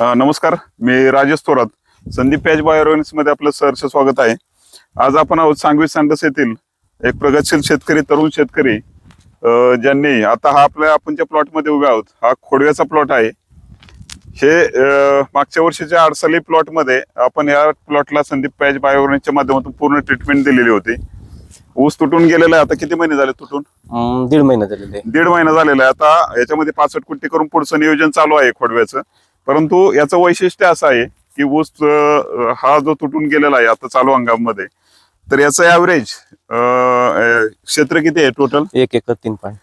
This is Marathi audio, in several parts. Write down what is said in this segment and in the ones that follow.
नमस्कार मी राजेश थोरात. संदीप पॅच मध्ये आपलं सहर्ष स्वागत आहे. आज आपण आहोत सांगवी सांडस येथील एक प्रगतशील शेतकरी तरुण शेतकरी ज्यांनी आता हा आपल्या आपण ज्या प्लॉटमध्ये उभे आहोत हा खोडव्याचा प्लॉट आहे. हे मागच्या वर्षीच्या अडसाली प्लॉटमध्ये आपण या प्लॉटला संदीप पॅच बायोरॉनिक्सच्या माध्यमातून पूर्ण ट्रीटमेंट दिलेली होती. ऊस तुटून गेलेला आहे. आता किती महिने झाले तुटून? दीड महिना झालेले दीड महिना झालेला आहे. आता याच्यामध्ये पासष्ट कुट्टी करून पुढचं नियोजन चालू आहे खोडव्याचं. परंतु याचं वैशिष्ट्य असं आहे की ऊस हा जो तुटून गेलेला आहे आता चालू हंगामामध्ये तर याचं ऍव्हरेज क्षेत्र किती आहे टोटल एक एकर तीन पॉईंट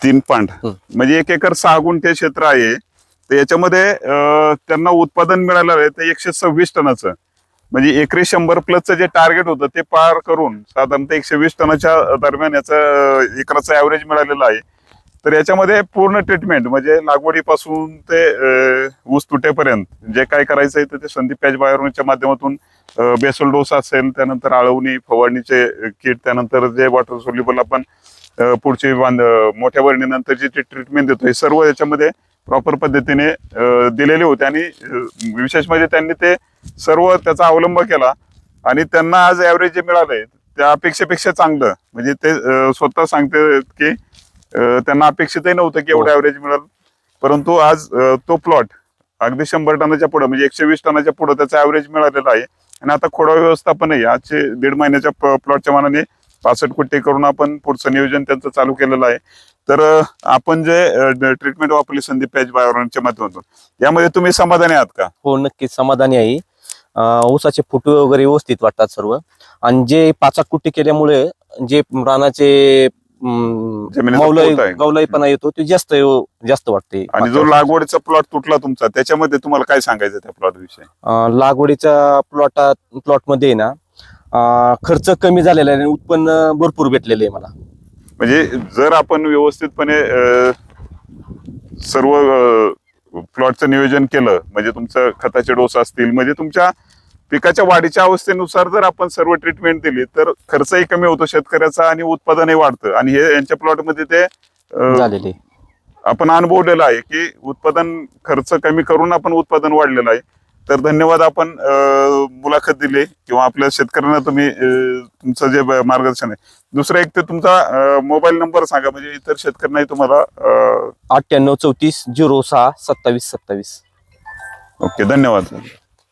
तीन पांड. म्हणजे एक एकर सहा गुंठे क्षेत्र आहे. तर याच्यामध्ये त्यांना उत्पादन मिळालं आहे ते एकशे सव्वीस टनाचं. म्हणजे एकरी शंभर प्लसचं जे टार्गेट होतं ते पार करून साधारणतः एकशे वीस टनाच्या दरम्यान याचं एकराचं ऍव्हरेज मिळालेलं आहे. तर याच्यामध्ये पूर्ण ट्रीटमेंट म्हणजे लागवडीपासून ते ऊस तुटेपर्यंत जे काय करायचं आहे ते- संदीप पॅच बायोरच्या माध्यमातून बेसल डोस असेल त्यानंतर आळवणी फवारणीचे किट त्यानंतर जे वॉटर सोल्युबल आपण पुढचे पुढची बांध मोठ्या वर्णीनंतर जी ट्रीटमेंट देतो हे सर्व याच्यामध्ये प्रॉपर पद्धतीने दिलेले होते. आणि विशेष म्हणजे त्यांनी ते सर्व त्याचा अवलंब केला. आणि त्यांना आज ऍव्हरेज जे मिळालंय त्या अपेक्षेपेक्षा चांगलं. म्हणजे ते स्वतः सांगते की त्यांना अपेक्षितही नव्हतं की एवढं ऍव्हरेज मिळेल. परंतु आज तो प्लॉट अगदी शंभर टनाच्या पुढे म्हणजे एकशे वीस टनाच्या पुढे त्याचा ऍव्हरेज मिळालेला आहे. आणि आता खोडा व्यवस्थापनही आजचे दीड महिन्याच्या प्लॉटच्या मानाने पासष्ट कुट्टी करून आपण पुढचं नियोजन त्यांचं चालू केलेलं आहे. तर आपण जे ट्रीटमेंट वापरली संदीप पॅच बायोरनच्या माध्यमातून यामध्ये तुम्ही समाधानी आहात का? हो नक्कीच समाधानी आहे. ऊसाचे फुटवे वगैरे व्यवस्थित वाटतात सर्व. आणि जे पाचाक कुट्टी केल्यामुळे जे रानाचे आहे. गवलाईपणा येतो ते जास्त जास्त वाटते. आणि जो लागवडीचा प्लॉट तुटला तुमचा त्याच्यामध्ये तुम्हाला काय सांगायचं त्या प्लॉट विषयी? लागवडीच्या प्लॉटात प्लॉटमध्ये ना खर्च कमी झालेला आहे आणि उत्पन्न भरपूर भेटलेलं आहे मला. म्हणजे जर आपण व्यवस्थितपणे सर्व प्लॉटचं नियोजन केलं म्हणजे तुमचं खताचे डोस असतील म्हणजे तुमच्या पिकाच्या वाढीच्या अवस्थेनुसार जर आपण सर्व ट्रीटमेंट दिली तर खर्चही कमी होतो शेतकऱ्याचा आणि उत्पादनही वाढतं. आणि हे यांच्या प्लॉटमध्ये ते झालेले आपण अनुभवलेलं आहे की उत्पादन खर्च कमी करून आपण उत्पादन वाढलेलं आहे. तर धन्यवाद आपण मुलाखत दिली किंवा आपल्या शेतकऱ्यांना तुम्ही तुमचं जे मार्गदर्शन आहे. दुसरं एक ते तुमचा मोबाईल नंबर सांगा म्हणजे इतर शेतकऱ्यांनाही तुम्हाला अठ्ठ्याण्णव चौतीस झिरो सहा सत्तावीस सत्तावीस. ओके धन्यवाद.